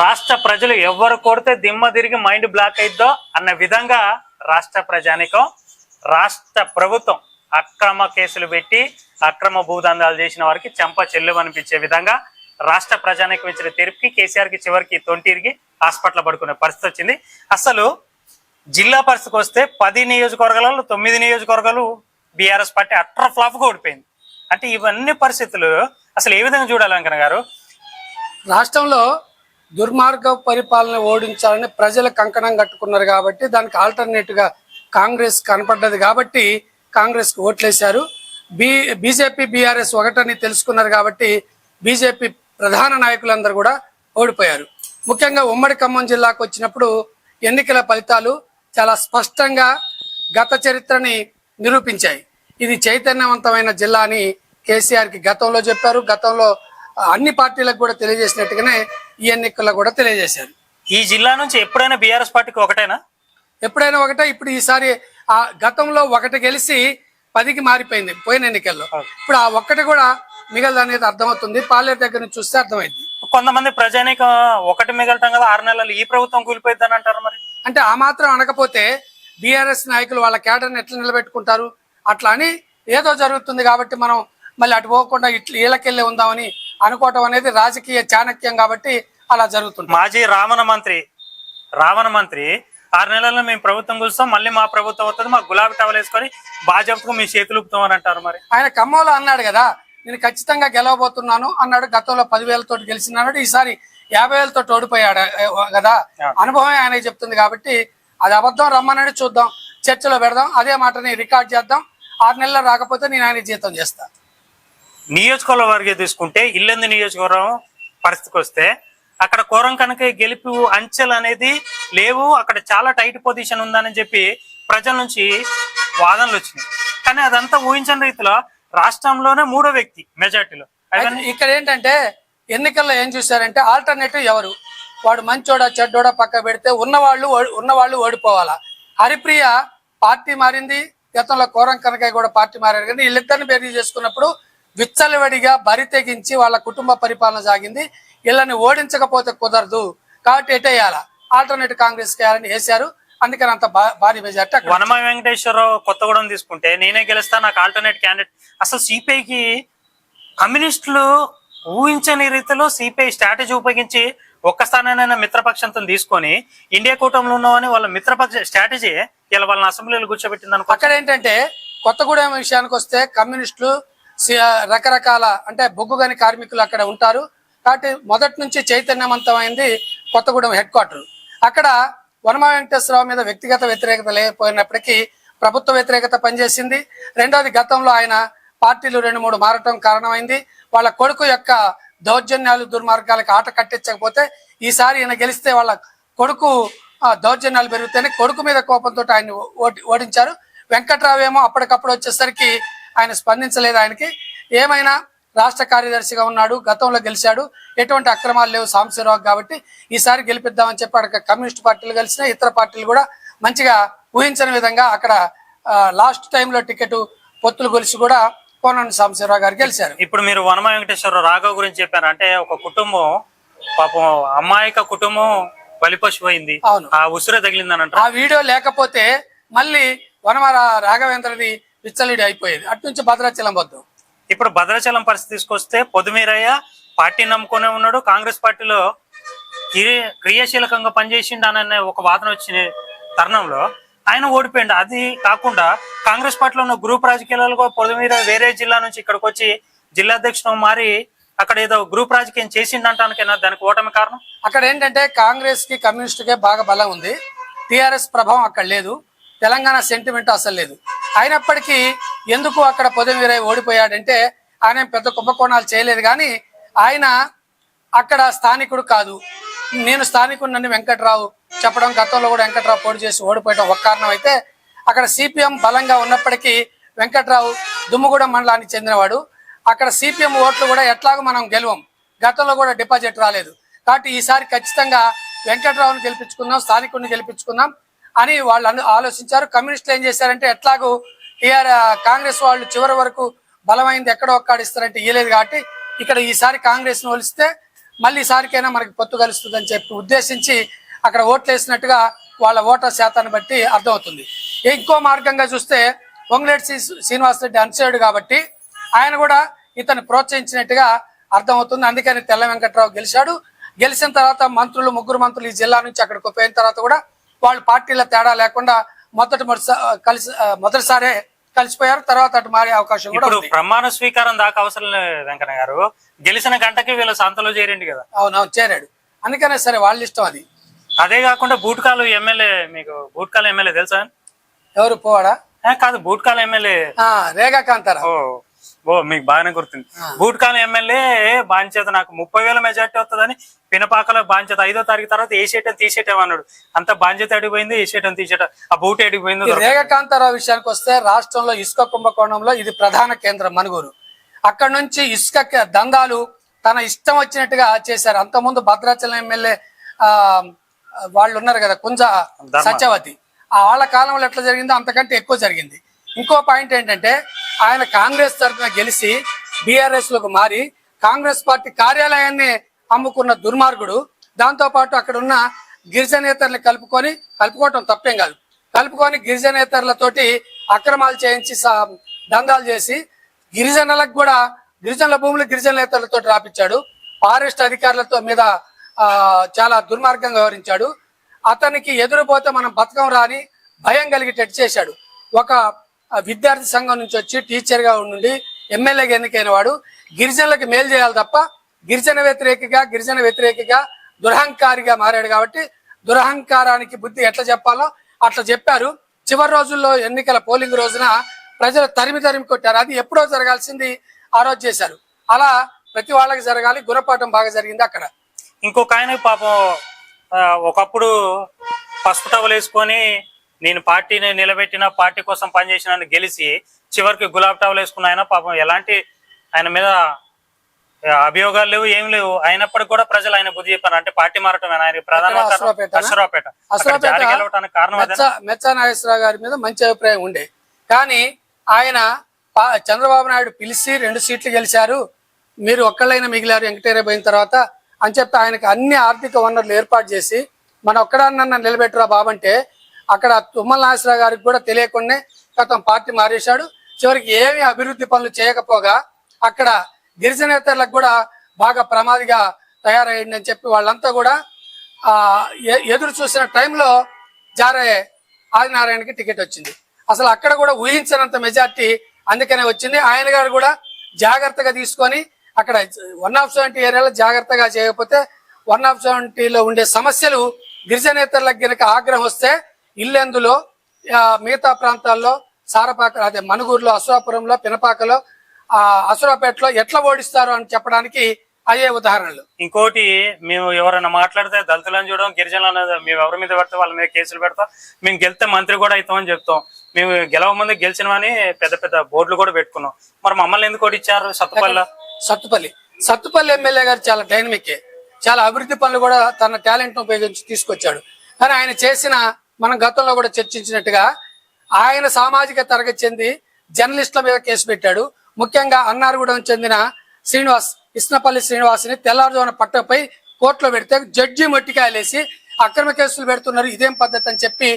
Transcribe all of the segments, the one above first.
రాష్ట్ర ప్రజలు ఎవరు కొడితే దిమ్మ తిరిగి మైండ్ బ్లాక్ అయిద్దో అన్న విధంగా రాష్ట్ర ప్రజానికం రాష్ట్ర ప్రభుత్వం అక్రమ కేసులు పెట్టి అక్రమ భూదందాలు చేసిన వారికి చెంప చెల్లు అనిపించే విధంగా రాష్ట్ర ప్రజానికం ఇచ్చిన తీర్పుకి కేసీఆర్కి చివరికి తొంటిరిగి హాస్పిటల్ పడుకునే పరిస్థితి వచ్చింది. అసలు జిల్లా పరిస్థితికి వస్తే పది నియోజకవర్గాలలో తొమ్మిది నియోజకవర్గాలు బీఆర్ఎస్ పార్టీ అట్ర ఫ్లాప్గా ఓడిపోయింది. అంటే ఇవన్నీ పరిస్థితులు అసలు ఏ విధంగా చూడాలి వెంకన్న గారు? రాష్ట్రంలో దుర్మార్గ పరిపాలన ఓడించాలని ప్రజలు కంకణం కట్టుకున్నారు కాబట్టి దానికి ఆల్టర్నేట్గా కాంగ్రెస్ కనపడ్డది కాబట్టి కాంగ్రెస్కు ఓట్లేశారు. బీ బీజేపీ బీఆర్ఎస్ ఒకటని తెలుసుకున్నారు కాబట్టి బీజేపీ ప్రధాన నాయకులందరూ కూడా ఓడిపోయారు. ముఖ్యంగా ఉమ్మడి ఖమ్మం జిల్లాకు వచ్చినప్పుడు ఎన్నికల ఫలితాలు చాలా స్పష్టంగా గత చరిత్రని నిరూపించాయి. ఇది చైతన్యవంతమైన జిల్లా అని కేసీఆర్కి గతంలో చెప్పారు. గతంలో అన్ని పార్టీలకు కూడా తెలియజేసినట్టుగానే ఈ ఎన్నికల్లో కూడా తెలియజేశారు. ఈ జిల్లా నుంచి ఎప్పుడైనా బీఆర్ఎస్ పార్టీకి ఒకటేనా? ఎప్పుడైనా ఒకటే ఇప్పుడు ఈసారి ఆ గతంలో ఒకటి గెలిచి పదికి మారిపోయింది పోయిన ఎన్నికల్లో. ఇప్పుడు ఆ ఒక్కటి కూడా మిగలదు అనేది అర్థమవుతుంది. పాలేరు దగ్గర నుంచి చూస్తే అర్థమైంది. కొంతమంది ప్రజానికం ఒకటి మిగలటం కదా ఆరు నెలలు ఈ ప్రభుత్వం కూలిపోయిద్దని అంటారు మరి? అంటే ఆ మాత్రం అనకపోతే బీఆర్ఎస్ నాయకులు వాళ్ళ కేడర్ని ఎట్లా నిలబెట్టుకుంటారు? అట్లా అని ఏదో జరుగుతుంది కాబట్టి మనం మళ్ళీ అటు పోకుండా ఇట్లా వీళ్ళకెళ్ళి ఉందామని అనుకోవటం అనేది రాజకీయ చాణక్యం కాబట్టి అలా జరుగుతుంది. మాజీ రావణ మంత్రి రావణ మంత్రి ఆరు నెలల్లో మేము ప్రభుత్వం కూర్చుతాం మళ్ళీ మా ప్రభుత్వం వస్తుంది మా గులాబీ టవల్ వేసుకొని బాధ్యతకు మీ చేతులు అని అంటారు మరి. ఆయన ఖమ్మంలో అన్నాడు కదా నేను ఖచ్చితంగా గెలవబోతున్నాను అన్నాడు గతంలో పదివేలతో గెలిచినాడు ఈసారి యాభై వేలతో ఓడిపోయాడు కదా. అనుభవమే ఆయన చెప్తుంది కాబట్టి అది అబద్ధం రమ్మనని చూద్దాం చర్చలో పెడదాం అదే మాటని రికార్డ్ చేద్దాం ఆరు నెలలు రాకపోతే నేను ఆయన జీతం చేస్తా. నియోజకవర్గం తీసుకుంటే ఇల్లెందు నియోజకవర్గం పరిస్థితికి వస్తే అక్కడ కోరం కనుక గెలుపు అంచెలు అనేది లేవు అక్కడ చాలా టైట్ పొజిషన్ ఉందని చెప్పి ప్రజల నుంచి వాదనలు వచ్చినాయి. కానీ అదంతా ఊహించని రీతిలో రాష్ట్రంలోనే మూడో వ్యక్తి మెజార్టీలో. ఇక్కడ ఏంటంటే ఎన్నికల్లో ఏం చూశారంటే ఆల్టర్నేటివ్ ఎవరు? వాడు మంచోడా చెడ్డోడా పక్క పెడితే ఉన్నవాళ్ళు ఉన్నవాళ్ళు ఓడిపోవాలా? హరిప్రియ పార్టీ మారింది గతంలో కోరం కనకాయ కూడా పార్టీ మారారు. కానీ వీళ్ళిద్దరిని బేరీ చేసుకున్నప్పుడు విచ్చలవిడిగా బరి తెగించి వాళ్ళ కుటుంబ పరిపాలన సాగింది. వీళ్ళని ఓడించకపోతే కుదరదు. కాబట్టి ఎటేయాలా ఆల్టర్నేట్ కాంగ్రెస్ వేయాలని వేశారు. అందుకని అంత భారీ మెజార్టీ వనమ వెంకటేశ్వరరావు కొత్తగూడెం తీసుకుంటే నేనే గెలుస్తా నాకు ఆల్టర్నేట్ క్యాండిడేట్ అసలు సిపిఐకి కమ్యూనిస్టులు ఊహించని రీతిలో సిపిఐ స్ట్రాటజీ ఉపయోగించి ఒక్క స్థానాన్ని మిత్రపక్షంతో తీసుకొని ఇండియా కూటమిలో ఉన్నవని వాళ్ళ మిత్రపక్ష స్ట్రాటజీ ఇలా వాళ్ళని అసెంబ్లీలో కూర్చోబెట్టింది అనుకో అక్కడ ఏంటంటే కొత్తగూడెం విషయానికి వస్తే కమ్యూనిస్టులు రకరకాల అంటే బొగ్గుగని కార్మికులు అక్కడ ఉంటారు. కాబట్టి మొదటి నుంచి చైతన్యవంతమైంది కొత్తగూడెం హెడ్ క్వార్టర్. అక్కడ వనమ వెంకటేశ్వరరావు మీద వ్యక్తిగత వ్యతిరేకత లేకపోయినప్పటికీ ప్రభుత్వ వ్యతిరేకత పనిచేసింది. రెండవది గతంలో ఆయన పార్టీలు రెండు మూడు మారటం కారణమైంది. వాళ్ళ కొడుకు యొక్క దౌర్జన్యాలు దుర్మార్గాలకు ఆట కట్టించకపోతే ఈసారి ఈయన గెలిస్తే వాళ్ళ కొడుకు దౌర్జన్యాలు పెరుగుతాయని కొడుకు మీద కోపంతో ఆయన ఓడించారు. వెంకట్రావు ఏమో అప్పటికప్పుడు వచ్చేసరికి ఆయన స్పందించలేదు ఆయనకి. ఏమైనా రాష్ట్ర కార్యదర్శిగా ఉన్నాడు గతంలో గెలిచాడు ఎటువంటి అక్రమాలు లేవు సాంబశివరావు కాబట్టి ఈసారి గెలిపిద్దామని చెప్పి అక్కడ కమ్యూనిస్ట్ పార్టీలు కలిసిన ఇతర పార్టీలు కూడా మంచిగా ఊహించని విధంగా అక్కడ లాస్ట్ టైంలో టికెట్ పొత్తులు గొలిసి కూడా కోనండి సాంబశివరావు గారు గెలిచారు. ఇప్పుడు మీరు వనమ వెంకటేశ్వరరావు రాఘవ్ గురించి చెప్పారు. అంటే ఒక కుటుంబం పాపం అమ్మాయిక కుటుంబం బలిపశు అయింది అవును. ఆ ఉసురే తగిలిందని ఆ వీడియో లేకపోతే మళ్ళీ వనమ రాఘవేంద్రది విచ్చలిడి అయిపోయేది. అటు నుంచి భద్రాచలం వద్దు. ఇప్పుడు భద్రాచలం పరిస్థితి తీసుకొస్తే పొదుమీరయ్య పార్టీ నమ్ముకునే ఉన్నాడు. కాంగ్రెస్ పార్టీలో క్రియ- క్రియాశీలకంగా పనిచేసిండు అనే ఒక వాదన వచ్చిన తరుణంలో ఆయన ఓడిపోయిండు. అది కాకుండా కాంగ్రెస్ పార్టీలో ఉన్న గ్రూప్ రాజకీయాలలో పొదుమీర వేరే జిల్లా నుంచి ఇక్కడికి వచ్చి జిల్లా అధ్యక్షుడు మారి అక్కడ ఏదో గ్రూప్ రాజకీయం చేసిండంటానికైనా దానికి ఓటమి కారణం? అక్కడ ఏంటంటే కాంగ్రెస్కి కమ్యూనిస్ట్ కే బాగా బలం ఉంది. టిఆర్ఎస్ ప్రభావం అక్కడ లేదు. తెలంగాణ సెంటిమెంట్ అసలు లేదు. అయినప్పటికీ ఎందుకు అక్కడ పొదవీరై ఓడిపోయాడంటే ఆయన పెద్ద కుంభకోణాలు చేయలేదు కానీ ఆయన అక్కడ స్థానికుడు కాదు. నేను స్థానికుడినని వెంకట్రావు చెప్పడం గతంలో కూడా వెంకట్రావు పోటీ చేసి ఓడిపోయడం ఒక కారణం అయితే అక్కడ సిపిఎం బలంగా ఉన్నప్పటికీ వెంకట్రావు దుమ్ముగూడెం మండలానికి చెందినవాడు. అక్కడ సిపిఎం ఓట్లు కూడా ఎట్లాగో మనం గెలవం. గతంలో కూడా డిపాజిట్ రాలేదు. కాబట్టి ఈసారి ఖచ్చితంగా వెంకట్రావుని గెలిపించుకుందాం స్థానికుడిని గెలిపించుకుందాం. అని వాళ్ళు ఆలోచించారు. కమ్యూనిస్టులు ఏం చేశారంటే ఎట్లాగూ టీఆర్ కాంగ్రెస్ వాళ్ళు చివరి వరకు బలమైంది ఎక్కడో ఒక్కడిస్తారంటే ఇయ్యలేదు కాబట్టి ఇక్కడ ఈసారి కాంగ్రెస్ను ఒలిస్తే మళ్ళీ ఈసారికైనా మనకి పొత్తు కలుస్తుందని చెప్పి ఉద్దేశించి అక్కడ ఓట్లు వేసినట్టుగా వాళ్ళ ఓటర్ శాతాన్ని బట్టి అర్థమవుతుంది. ఇంకో మార్గంగా చూస్తే పొంగులేటి శ్రీ- శ్రీనివాసరెడ్డి అన్సేయుడు కాబట్టి ఆయన కూడా ఇతను ప్రోత్సహించినట్టుగా అర్థమవుతుంది. అందుకని తెల్ల వెంకట్రావు గెలిచాడు. గెలిచిన తర్వాత మంత్రులు ముగ్గురు మంత్రులు ఈ జిల్లా నుంచి అక్కడికి పోయిన తర్వాత కూడా వాళ్ళు పార్టీల తేడా లేకుండా మొదటి కలిసి మొదటిసారే కలిసిపోయారు. తర్వాత అటు మారే అవకాశం కూడా ప్రమాణ స్వీకారం దాకా అవసరం లేదు వెంకన్న గారు. గెలిచిన గంటకి వీళ్ళ సంతలో చేరండి కదా. అవునవును చేరాడు. అందుకనే సరే వాళ్ళ ఇష్టం అది. అదే కాకుండా బూట్కాలు ఎమ్మెల్యే మీకు బూట్కాలు ఎమ్మెల్యే తెలుసా? ఎవరు పోవాడా? కాదు బూట్కాలు ఎమ్మెల్యే. రేగా కాంతారా ఓ మీకు బాగానే గుర్తుంది. బూట్కాలు ఎమ్మెల్యే బాంచేత నాకు ముప్పై వేల మెజార్టీ వస్తుందని పినపాకలో బాంచేత ఐదో తారీఖు తర్వాత వేసేయటం తీసేయటం అన్నాడు. అంత బాంచేత అడిగిపోయింది వేసేయటం తీసేయటం ఆ బూట్ అడిగిపోయింది ఈ రేగ కాంతారావు విషయానికి వస్తే రాష్ట్రంలో ఇసుక కుంభకోణంలో ఇది ప్రధాన కేంద్రం మనుగూరు అక్కడ నుంచి ఇసుక దందాలు తన ఇష్టం వచ్చినట్టుగా చేశారు. అంతకుముందు భద్రాచలం ఎమ్మెల్యే ఆ వాళ్ళు ఉన్నారు కదా కుంజ సత్యవతి. ఆ వాళ్ళ కాలంలో ఎట్లా జరిగిందో అంతకంటే ఎక్కువ జరిగింది. ఇంకో పాయింట్ ఏంటంటే ఆయన కాంగ్రెస్ తరఫున గెలిచి బీఆర్ఎస్లోకి మారి కాంగ్రెస్ పార్టీ కార్యాలయాన్ని అమ్ముకున్న దుర్మార్గుడు. దాంతో పాటు అక్కడ ఉన్న గిరిజనేతర్ని కలుపుకొని కలుపుకోవటం తప్పేం కాదు. కలుపుకొని గిరిజనేతరులతోటి అక్రమాలు చేయించి దందాలు చేసి గిరిజనులకు కూడా గిరిజనుల భూములు గిరిజనేతలతో రాపించాడు ఫారెస్ట్ అధికారులతో మీద చాలా దుర్మార్గంగా వివరించాడు అతనికి ఎదురుపోతే మనం బతకం రాని భయం కలిగేటట్టు చేశాడు. ఒక విద్యార్థి సంఘం నుంచి వచ్చి టీచర్గా ఉండి ఎమ్మెల్యేగా ఎన్నికైన వాడు గిరిజనులకు మేలు చేయాలి తప్ప గిరిజన వ్యతిరేకగా గిరిజన వ్యతిరేకగా దురహంకారిగా మారాడు కాబట్టి దురహంకారానికి బుద్ధి ఎట్లా చెప్పాలో అట్లా చెప్పారు. చివరి రోజుల్లో ఎన్నికల పోలింగ్ రోజున ప్రజలు తరిమి తరిమి కొట్టారు. అది ఎప్పుడో జరగాల్సింది ఆ రోజు చేశారు. అలా ప్రతి వాళ్ళకి జరగాలి గుణపాఠం బాగా జరిగింది అక్కడ. ఇంకొక ఆయన పాపం ఒకప్పుడు పసుపు టవలు వేసుకొని నేను పార్టీని నిలబెట్టిన పార్టీ కోసం పనిచేసిన గెలిచి చివరికి గులాబ్ టవల్ వేసుకున్న ఆయన పాపం ఎలాంటి ఆయన మీద అభియోగాలు లేవు ఏం లేవు. అయినప్పటికీ కూడా ప్రజలు ఆయన బుద్ధి చెప్పారు. అంటే పార్టీ మారటం ఆయన ప్రధాన గెలవటానికి కారణం మెచ్చ నాగేశ్వరరావు గారి మీద మంచి అభిప్రాయం ఉండే. కానీ ఆయన చంద్రబాబు నాయుడు పిలిచి రెండు సీట్లు గెలిచారు. మీరు ఒక్కళ్ళైనా మిగిలారు వెంకటేరే పోయిన తర్వాత అని చెప్పి ఆయనకి అన్ని ఆర్థిక వనరులు ఏర్పాటు చేసి మన ఒక్కడాన్న నిలబెట్టరా బాబంటే అక్కడ తుమ్మల నాసిరావు గారికి కూడా తెలియకుండానే గతం పార్టీ మారేశాడు. చివరికి ఏమి అభివృద్ధి పనులు చేయకపోగా అక్కడ గిరిజనేతరులకు కూడా బాగా ప్రమాదిగా తయారయ్యింది అని చెప్పి వాళ్ళంతా కూడా ఆ ఎదురు చూసిన టైంలో జారే ఆదినారాయణకి టికెట్ వచ్చింది. అసలు అక్కడ కూడా ఊహించినంత మెజార్టీ అందుకనే వచ్చింది. ఆయన గారు కూడా జాగ్రత్తగా తీసుకొని అక్కడ వన్ ఆఫ్ సెవెంటీ ఏరియాలో జాగ్రత్తగా చేయకపోతే వన్ ఆఫ్ సెవెంటీలో ఉండే సమస్యలు గిరిజనేతరులకు గనక ఆగ్రహం వస్తే ఇల్లెందులో మిగతా ప్రాంతాల్లో సారపాక అదే మనుగూరులో అశ్వాపురంలో పినపాకలో ఆ అసురాపేటలో ఎట్లా ఓడిస్తారు అని చెప్పడానికి అయ్యే ఉదాహరణలు. ఇంకోటి మేము ఎవరైనా మాట్లాడితే దళితులను చూడడం గిరిజనులను మేము ఎవరి మీద పెడితే వాళ్ళ మీద కేసులు పెడతాం. మేము గెలిస్తే మంత్రి కూడా అవుతామని చెప్తాం. మేము గెలవ ముందు గెలిచినవని పెద్ద పెద్ద బోర్డులు కూడా పెట్టుకున్నాం. మరి మమ్మల్ని ఎందుకు ఓడిచ్చారు సత్తుపల్లి? సత్తుపల్లి. సత్తుపల్లి ఎమ్మెల్యే గారు చాలా డైనమిక్ చాలా అభివృద్ధి పనులు కూడా తన టాలెంట్ ఉపయోగించి తీసుకొచ్చాడు. కానీ ఆయన చేసిన మనం గతంలో కూడా చర్చించినట్టుగా ఆయన సామాజిక తరగతి చెంది జర్నలిస్టుల మీద కేసు పెట్టాడు. ముఖ్యంగా అన్నారగూడెం చెందిన శ్రీనివాస్ ఇస్నపల్లి శ్రీనివాస్ని తెల్లారుజామున పట్టపై కోర్టులో పెడితే జడ్జి మట్టికాయలేసి అక్రమ కేసులు పెడుతున్నారు. ఇదేం పద్ధతి అని చెప్పి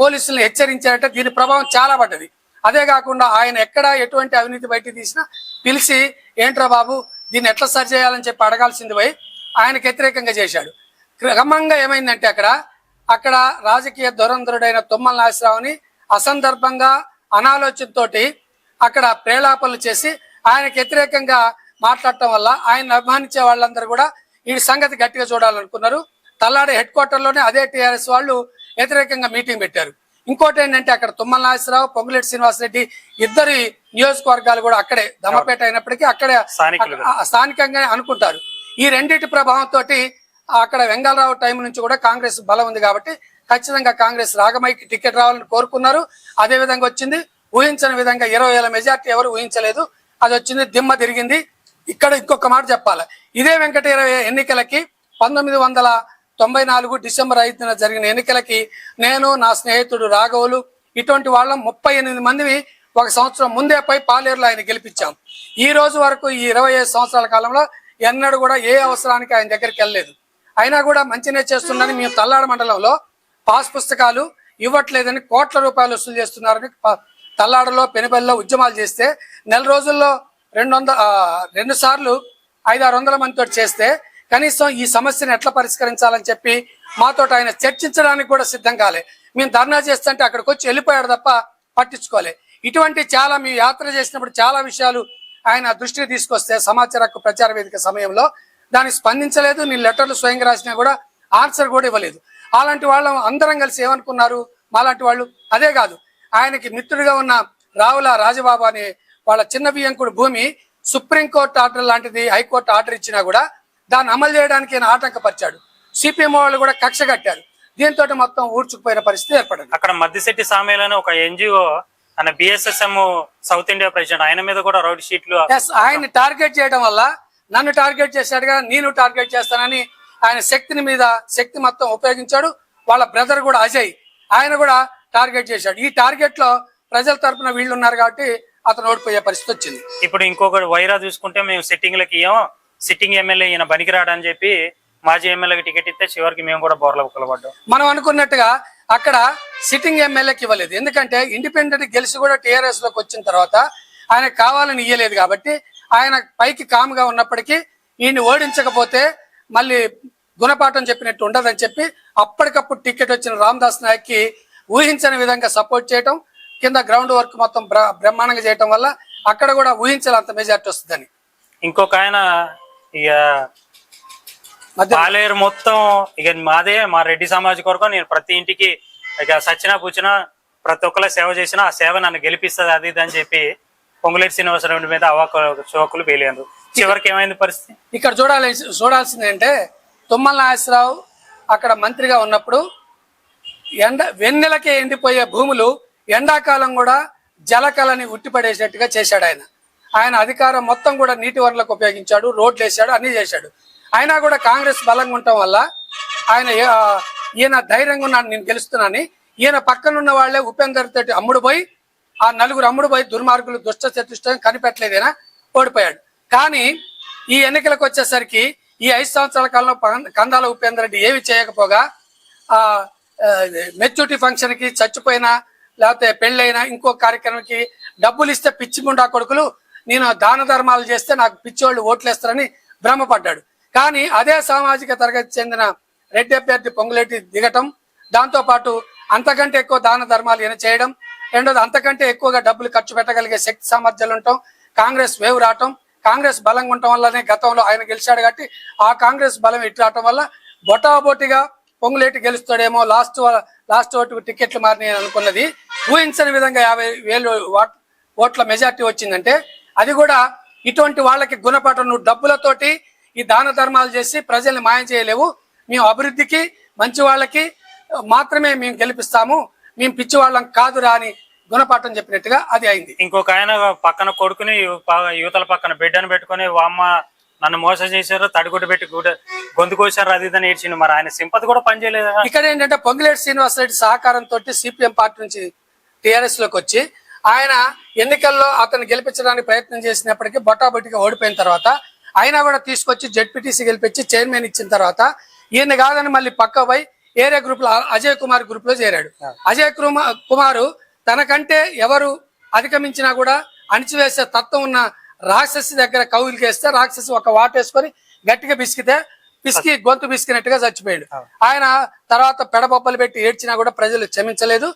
పోలీసులను హెచ్చరించారంటే దీని ప్రభావం చాలా పడ్డది. అదే కాకుండా ఆయన ఎక్కడ ఎటువంటి అవినీతి బయట తీసినా పిలిచి ఏంట్రా బాబు దీన్ని ఎట్లా సరిచేయాలని చెప్పి అడగాల్సింది పోయి ఆయనకు వ్యతిరేకంగా చేశాడు. క్రమంగా ఏమైందంటే అక్కడ అక్కడ రాజకీయ దురంధరుడైన తుమ్మల నాగేశ్వరరావుని అసందర్భంగా అనాలోచనతోటి అక్కడ ప్రేలాపనలు చేసి ఆయనకు వ్యతిరేకంగా మాట్లాడటం వల్ల ఆయన అభిమానించే వాళ్ళందరూ కూడా ఈ సంగతి గట్టిగా చూడాలనుకున్నారు. తల్లాడి హెడ్ క్వార్టర్లోనే అదే టిఆర్ఎస్ వాళ్ళు వ్యతిరేకంగా మీటింగ్ పెట్టారు. ఇంకోటి ఏంటంటే అక్కడ తుమ్మల నాగేశ్వరరావు పొంగులేటి శ్రీనివాసరెడ్డి ఇద్దరి నియోజకవర్గాలు కూడా అక్కడే దమ్మపేట అయినప్పటికీ అక్కడే స్థానికంగా అనుకుంటారు. ఈ రెండింటి ప్రభావంతో అక్కడ వెంగళరావు టైం నుంచి కూడా కాంగ్రెస్ బలం ఉంది కాబట్టి ఖచ్చితంగా కాంగ్రెస్ రాగమైకి టికెట్ రావాలని కోరుకున్నారు. అదే విధంగా వచ్చింది. ఊహించని విధంగా ఇరవై వేల మెజార్టీ ఎవరు ఊహించలేదు. అది వచ్చింది దిమ్మ తిరిగింది. ఇక్కడ ఇంకొక మాట చెప్పాలి. ఇదే వెంకటేర ఎన్నికలకి పంతొమ్మిది వందల తొంభై నాలుగు డిసెంబర్ ఐదున జరిగిన ఎన్నికలకి నేను నా స్నేహితుడు రాఘవులు ఇటువంటి వాళ్ళం ముప్పై ఎనిమిది మందిని ఒక సంవత్సరం ముందే పై పాలేరులో ఆయన గెలిపించాం. ఈ రోజు వరకు ఈ ఇరవై ఐదు సంవత్సరాల కాలంలో ఎన్నడూ కూడా ఏ అవసరానికి ఆయన దగ్గరికి వెళ్ళలేదు. అయినా కూడా మంచినే చేస్తుందని మేము తల్లాడ మండలంలో పాస్ పుస్తకాలు ఇవ్వట్లేదని కోట్ల రూపాయలు వసూలు చేస్తున్నారని తల్లాడలో పెనుబల్లో ఉద్యమాలు చేస్తే నెల రోజుల్లో రెండు వందల రెండు సార్లు ఐదు ఆరు వందల మందితో చేస్తే కనీసం ఈ సమస్యను ఎట్లా పరిష్కరించాలని చెప్పి మాతో ఆయన చర్చించడానికి కూడా సిద్ధం కాలే. మేము ధర్నా చేస్తుంటే అక్కడికి వచ్చి వెళ్ళిపోయాడు తప్ప పట్టించుకోలే. ఇటువంటి చాలా మీ యాత్ర చేసినప్పుడు చాలా విషయాలు ఆయన దృష్టికి తీసుకొస్తే సమాచార ప్రచార వేదిక సమయంలో దానికి స్పందించలేదు నీ లెటర్లు స్వయంగా రాసినా కూడా ఆన్సర్ కూడా ఇవ్వలేదు. అలాంటి వాళ్ళం అందరం కలిసి ఏమనుకున్నారు? మాలాంటి వాళ్ళు అదే కాదు. ఆయనకి మిత్రుడిగా ఉన్న రావుల రాజబాబు అనే వాళ్ళ చిన్న బియ్యంకుడు భూమి సుప్రీంకోర్టు ఆర్డర్ లాంటిది హైకోర్టు ఆర్డర్ ఇచ్చినా కూడా దాన్ని అమలు చేయడానికి ఆయన ఆటంకపరిచాడు. సిపిఎం వాళ్ళు కూడా కక్ష కట్టారు. దీంతో మొత్తం ఊడ్చుకుపోయిన పరిస్థితి ఏర్పడింది. అక్కడ మద్దిశెట్టి సామేలని ఒక ఎన్జిఓ ఆయన బిఎస్ఎస్ఎం సౌత్ ఇండియా ప్రెసిడెంట్ ఆయన మీద కూడా రౌడ్ షీట్లు ఎస్ ఆయన్ని టార్గెట్ చేయడం వల్ల నన్ను టార్గెట్ చేశాడుగా నేను టార్గెట్ చేస్తానని ఆయన శక్తిని మీద శక్తి మొత్తం ఉపయోగించాడు. వాళ్ళ బ్రదర్ కూడా అజయ్ ఆయన కూడా టార్గెట్ చేశాడు. ఈ టార్గెట్లో ప్రజల తరపున వీళ్ళు ఉన్నారు కాబట్టి అతను ఓడిపోయే పరిస్థితి వచ్చింది. ఇప్పుడు ఇంకొకటి వైరా చూసుకుంటే మేము సిట్టింగ్లకి ఇయ్యం. సిట్టింగ్ ఎమ్మెల్యే ఈయన బనికిరాడని చెప్పి మాజీ ఎమ్మెల్యేకి టికెట్ ఇస్తే చివరికి మేము కూడా బోర్ల పడ్డాం మనం అనుకున్నట్టుగా అక్కడ సిట్టింగ్ ఎమ్మెల్యేకి ఇవ్వలేదు. ఎందుకంటే ఇండిపెండెంట్ గెలిచి కూడా టీఆర్ఎస్లోకి వచ్చిన తర్వాత ఆయన కావాలని ఇయ్యలేదు కాబట్టి ఆయన పైకి కామ్గా ఉన్నప్పటికీ ఈయన్ని ఓడించకపోతే మళ్ళీ గుణపాఠం చెప్పినట్టు ఉండదని చెప్పి అప్పటికప్పుడు టికెట్ వచ్చిన రామదాస్ నాయక్కి ఊహించని విధంగా సపోర్ట్ చేయటం కింద గ్రౌండ్ వర్క్ మొత్తం బ్ర- బ్రహ్మాండంగా చేయటం వల్ల అక్కడ కూడా ఊహించాలంత మెజార్టీ వస్తుందని. ఇంకొక ఆయన ఇక పాలేరు మొత్తం ఇక మాదే మా రెడ్డి సమాజ్ కొరకు నేను ప్రతి ఇంటికి ఇక సచ్చినా పుచ్చినా ప్రతి ఒక్కరు సేవ చేసినా ఆ సేవ నన్ను గెలిపిస్తుంది అది ఇది అని చెప్పి పొంగులేటి శ్రీనివాసరావు మీద అవాక చోకులు పేలేరు చివరికి ఏమైంది పరిస్థితి? ఇక్కడ చూడాలి చూడాల్సింది అంటే తుమ్మల నాగేశ్వరరావు అక్కడ మంత్రిగా ఉన్నప్పుడు ఎండ వెన్నెలకే ఎండిపోయే భూములు ఎండాకాలం కూడా జలకళని ఉట్టిపడేసేట్టుగా చేశాడు ఆయన. ఆయన అధికారం మొత్తం కూడా నీటి వనరులకు ఉపయోగించాడు రోడ్లు వేసాడు అన్ని చేశాడు. అయినా కూడా కాంగ్రెస్ బలంగా ఉండటం వల్ల ఆయన ఈయన ధైర్యంగా ఉన్నాడు నేను గెలుస్తున్నానని. ఈయన పక్కన ఉన్న వాళ్ళే ఉపేందర్ తోటి అమ్ముడు పోయి ఆ నలుగురు అమ్ముడు పోయి దుర్మార్గులు దుష్ట చతుష్టం కనిపెట్టలేదేనా? ఓడిపోయాడు. కానీ ఈ ఎన్నికలకు వచ్చేసరికి ఈ ఐదు సంవత్సరాల కాలంలో కందాల ఉపేంద్ర రెడ్డి ఏమి చేయకపోగా ఆ మెచ్యూరిటీ ఫంక్షన్కి చచ్చిపోయినా లేకపోతే పెళ్ళైనా ఇంకో కార్యక్రమంకి డబ్బులు ఇస్తే పిచ్చి ముండా కొడుకులు నేను దాన ధర్మాలు చేస్తే నాకు పిచ్చోళ్ళు ఓట్లేస్తారని భ్రమపడ్డాడు. కానీ అదే సామాజిక తరగతి చెందిన రెడ్డి అభ్యర్థి పొంగులేటి దిగటం దాంతో పాటు అంతకంటే ఎక్కువ దాన ధర్మాలు ఈయన చేయడం రెండోది అంతకంటే ఎక్కువగా డబ్బులు ఖర్చు పెట్టగలిగే శక్తి సామర్థ్యాలు ఉండటం కాంగ్రెస్ వేవ్ రావటం కాంగ్రెస్ బలంగా ఉండటం వల్లనే గతంలో ఆయన గెలిచాడు కాబట్టి ఆ కాంగ్రెస్ బలం ఇటు రావటం వల్ల బొటాబొటిగా పొంగులేటి గెలుస్తాడేమో లాస్ట్ లాస్ట్ ఓటు టికెట్లు మారినాయి అనుకున్నది. ఊహించని విధంగా యాభై వేలు వాట్- ఓట్ల మెజార్టీ వచ్చిందంటే అది కూడా ఇటువంటి వాళ్ళకి గుణపాఠం. నువ్వు డబ్బులతోటి ఈ దాన ధర్మాలు చేసి ప్రజల్ని మాయం చేయలేవు. మేము అభివృద్ధికి మంచి వాళ్ళకి మాత్రమే మేము గెలిపిస్తాము. మేము పిచ్చి వాళ్ళం కాదురా అని గుణపాఠం చెప్పినట్టుగా అది అయింది ఇంకొక ఆయన పక్కన కొడుకుని యువతల పక్కన బిడ్డను పెట్టుకుని వామ్మ నన్ను మోసం చేశారు తడిగుడ్డు పెట్టి గొంతు కోసారు అది ఇదని ఏడ్చిండు మరి ఆయన సింపతి కూడా పనిచేయలేదు. ఇక్కడ ఏంటంటే పొంగిలేటి శ్రీనివాసరెడ్డి సహకారంతో సిపిఎం పార్టీ నుంచి టిఆర్ఎస్లోకి వచ్చి ఆయన ఎన్నికల్లో అతను గెలిపించడానికి ప్రయత్నం చేసినప్పటికీ బొటాబొట్టిగా ఓడిపోయిన తర్వాత అయినా కూడా తీసుకొచ్చి జెడ్పీటీసీ గెలిపించి చైర్మన్ ఇచ్చిన తర్వాత ఈయన కాదని మళ్ళీ పక్క పోయి ఏరియా గ్రూప్లో అజయ్ కుమార్ గ్రూప్లో చేరాడు. అజయ్ కుమార్ కుమారు తనకంటే ఎవరు అధిగమించినా కూడా అణిచివేసే తత్వం ఉన్న రాక్షసి దగ్గర కౌలుకేస్తే రాక్షసి ఒక వాటేసుకొని గట్టిగా బిసికితే పిసికి గొంతు బిసికినట్టుగా చచ్చిపోయాడు. ఆయన తర్వాత పెడబొబ్బలు పెట్టి ఏడ్చినా కూడా ప్రజలు క్షమించలేదు.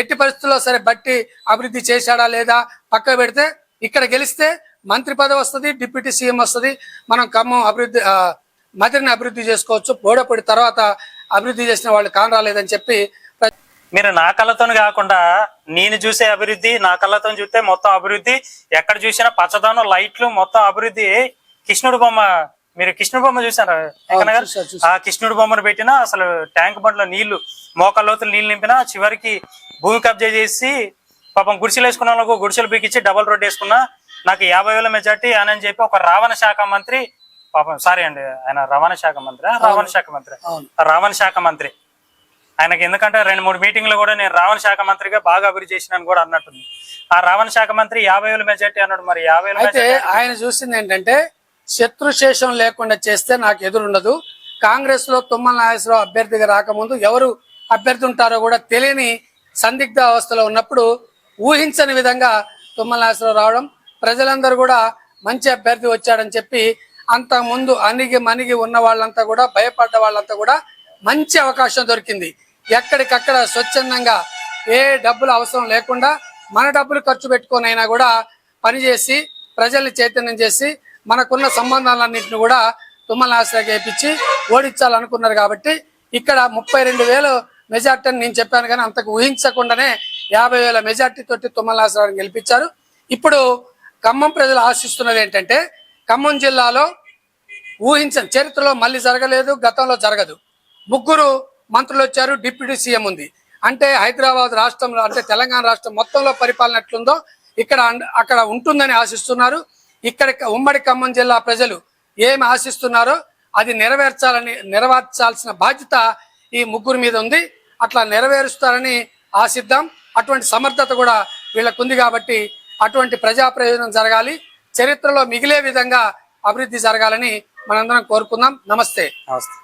ఎట్టి పరిస్థితుల్లో సరే బట్టి అభివృద్ధి చేశాడా లేదా పక్క పెడితే ఇక్కడ గెలిస్తే మంత్రి పదవి వస్తుంది డిప్యూటీ సీఎం వస్తుంది. మనం ఖమ్మం అభివృద్ధి మదిరిని అభివృద్ధి చేసుకోవచ్చు. బోడపడి తర్వాత అభివృద్ధి చేసిన వాళ్ళు కానరాలేదని చెప్పి మీరు నా కళ్ళతో కాకుండా నేను చూసే అభివృద్ధి నా కళ్ళతో చూస్తే మొత్తం అభివృద్ధి ఎక్కడ చూసినా పచ్చదనం లైట్లు మొత్తం అభివృద్ధి కృష్ణుడు బొమ్మ మీరు కృష్ణుడు బొమ్మ చూసారా. ఆ కృష్ణుడు బొమ్మను పెట్టినా అసలు ట్యాంక్ బండ్లో నీళ్ళు మోకాళ్ళ లోతులు నీళ్ళు నింపినా చివరికి భూమి కబ్జా చేసి పాపం గుడిసెలు వేసుకున్న వాళ్ళకు గుడిసెలు బీకిచ్చి డబల్ రోడ్ వేసుకున్నా నాకు యాభై వేల మెజార్టీ అని చెప్పి ఒక రావణ శాఖ మంత్రి పాపం సారీ అండి ఆయన రవాణా శాఖ మంత్రి రావణ శాఖ మంత్రి. రావణ శాఖ మంత్రి. ఆయనకి ఎందుకంటే రెండు మూడు మీటింగ్లు కూడా నేను రావణ శాఖ మంత్రిగా బాగా అభివృద్ధి చేసినాను కూడా అన్నట్టుంది. ఆ రావణ శాఖ మంత్రి యాభై వేల మెజార్టీ అన్నాడు మరి యాభై అయితే ఆయన చూసింది ఏంటంటే శత్రుశేషం లేకుండా చేస్తే నాకు ఎదురుండదు. కాంగ్రెస్లో తుమ్మల నాగేశ్వరరావు అభ్యర్థిగా రాకముందు ఎవరు అభ్యర్థి ఉంటారో కూడా తెలియని సందిగ్ధ అవస్థలో ఉన్నప్పుడు ఊహించని విధంగా తుమ్మల నాగేశ్వరరావు రావడం ప్రజలందరూ కూడా మంచి అభ్యర్థి వచ్చాడని చెప్పి అంత ముందు అణిగి మణిగి ఉన్న వాళ్ళంతా కూడా భయపడ్డ వాళ్ళంతా కూడా మంచి అవకాశం దొరికింది. ఎక్కడికక్కడ స్వచ్ఛందంగా ఏ డబ్బులు అవసరం లేకుండా మన డబ్బులు ఖర్చు పెట్టుకునైనా కూడా పనిచేసి ప్రజల్ని చైతన్యం చేసి మనకున్న సంబంధాలన్నింటిని కూడా తుమ్మల ఆశ్రయ వేయించి ఓడించాలనుకున్నారు కాబట్టి ఇక్కడ ముప్పై రెండు వేలు మెజార్టీ అని నేను చెప్పాను కానీ అంతకు ఊహించకుండానే యాభై వేల మెజార్టీ తోటి తుమ్మల ఆశ్రయాన్ని గెలిపించారు. ఇప్పుడు ఖమ్మం ప్రజలు ఆశిస్తున్నది ఏంటంటే ఖమ్మం జిల్లాలో ఊహించని చరిత్రలో మళ్ళీ జరగలేదు గతంలో జరగదు. ముగ్గురు మంత్రులు వచ్చారు డిప్యూటీ సీఎం ఉంది. అంటే హైదరాబాద్ రాష్ట్రంలో అంటే తెలంగాణ రాష్ట్రం మొత్తంలో పరిపాలన ఎట్లుందో ఇక్కడ అక్కడ ఉంటుందని ఆశిస్తున్నారు. ఇక్కడ ఉమ్మడి ఖమ్మం జిల్లా ప్రజలు ఏమి ఆశిస్తున్నారో అది నెరవేర్చాలని నెరవేర్చాల్సిన బాధ్యత ఈ ముగ్గురు మీద ఉంది. అట్లా నెరవేరుస్తారని ఆశిద్దాం. అటువంటి సమర్థత కూడా వీళ్ళకుంది కాబట్టి అటువంటి ప్రజా ప్రయోజనం జరగాలి. చరిత్రలో మిగిలే విధంగా అభివృద్ధి జరగాలని మనందరం కోరుకుందాం. నమస్తే. నమస్తే.